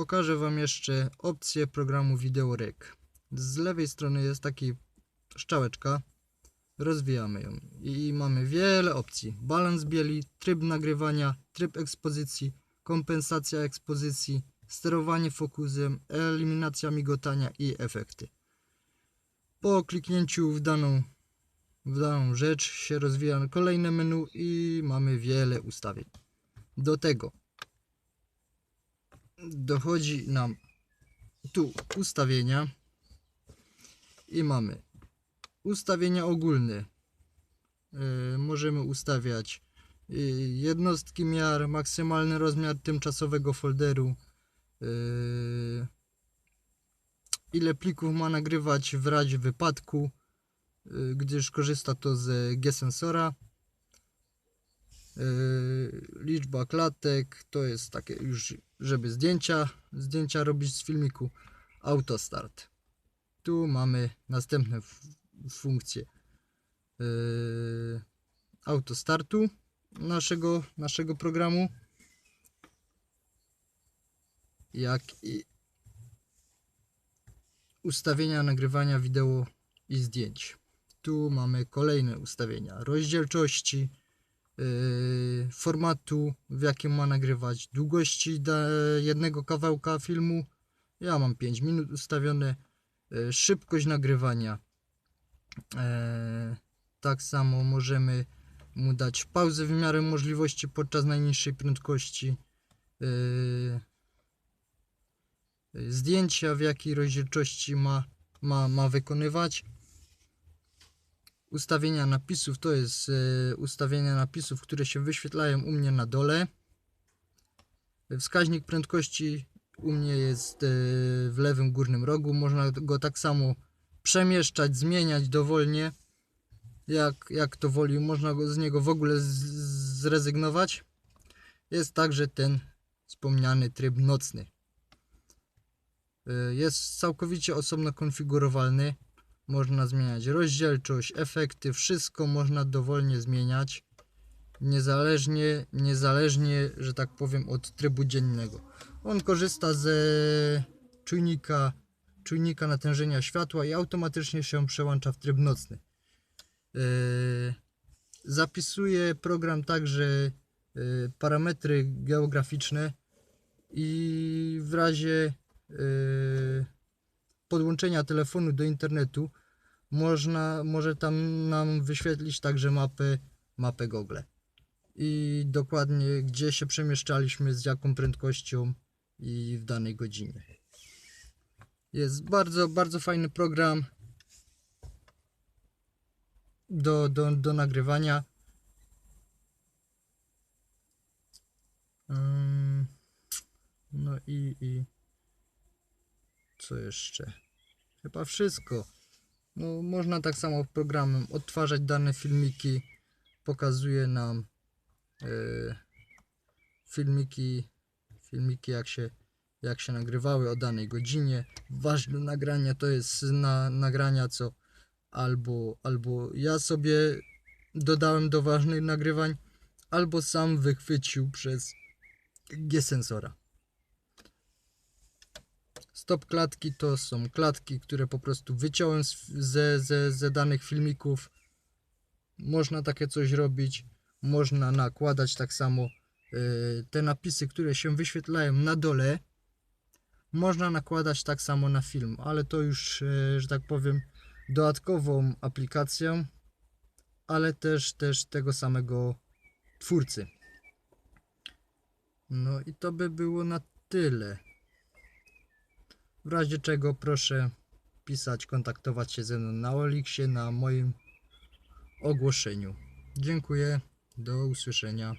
pokażę Wam jeszcze opcję programu VideoRec. Z lewej strony jest taki szczałeczka. Rozwijamy ją i mamy wiele opcji. Balans bieli, tryb nagrywania, tryb ekspozycji, kompensacja ekspozycji, sterowanie fokusem, eliminacja migotania i efekty. Po kliknięciu w daną, w daną rzecz się rozwija kolejne menu i mamy wiele ustawień. Do tego dochodzi nam tu ustawienia i mamy ustawienia ogólne. Yy, możemy ustawiać yy, jednostki miar, maksymalny rozmiar tymczasowego folderu, yy, ile plików ma nagrywać w razie wypadku, gdyż korzysta to z G-sensora. Yy, liczba klatek to jest takie już, żeby zdjęcia, zdjęcia robić z filmiku. Autostart. Tu mamy następne funkcje yy, autostartu naszego, naszego programu, jak i ustawienia nagrywania wideo i zdjęć. Tu mamy kolejne ustawienia rozdzielczości, formatu, w jakim ma nagrywać, długości jednego kawałka filmu. Ja mam 5 minut ustawione, yy, szybkość nagrywania. Yy, tak samo możemy mu dać pauzę w miarę możliwości podczas najniższej prędkości. Yy, zdjęcia, w jakiej rozdzielczości ma, ma, ma wykonywać. Ustawienia napisów to jest e, ustawienia napisów, które się wyświetlają u mnie na dole. Wskaźnik prędkości u mnie jest e, w lewym górnym rogu. Można go tak samo przemieszczać, zmieniać dowolnie. Jak, jak to woli, można go, z niego w ogóle zrezygnować. Jest także ten wspomniany tryb nocny. Y, Jest całkowicie osobno konfigurowalny. Można zmieniać rozdzielczość, efekty, wszystko można dowolnie zmieniać. Niezależnie, niezależnie, że tak powiem, od trybu dziennego. On korzysta ze czujnika, czujnika natężenia światła i automatycznie się przełącza w tryb nocny. Yy, zapisuje program także yy, parametry geograficzne i w razie yy, podłączenia telefonu do internetu można, może tam nam wyświetlić także mapę, mapę Google i dokładnie gdzie się przemieszczaliśmy, z jaką prędkością i w danej godzinie. Jest bardzo, bardzo fajny program do, do, do nagrywania. No i, i co jeszcze? Chyba wszystko. No, można tak samo programem odtwarzać dane filmiki. Pokazuje nam e, filmiki, filmiki jak się, jak się nagrywały o danej godzinie. Ważne nagrania to jest na, nagrania, co albo, albo ja sobie dodałem do ważnych nagrywań, albo sam wychwycił przez G-sensora. Stop klatki to są klatki, które po prostu wyciąłem z- ze, ze, ze danych filmików. Można takie coś robić. Można nakładać tak samo y, te napisy, które się wyświetlają na dole. Można nakładać tak samo na film, ale to już, y, że tak powiem, dodatkową aplikacją, ale też, też tego samego twórcy. No i to by było na tyle. W razie czego proszę pisać, kontaktować się ze mną na Oliksie, na moim ogłoszeniu. Dziękuję, do usłyszenia.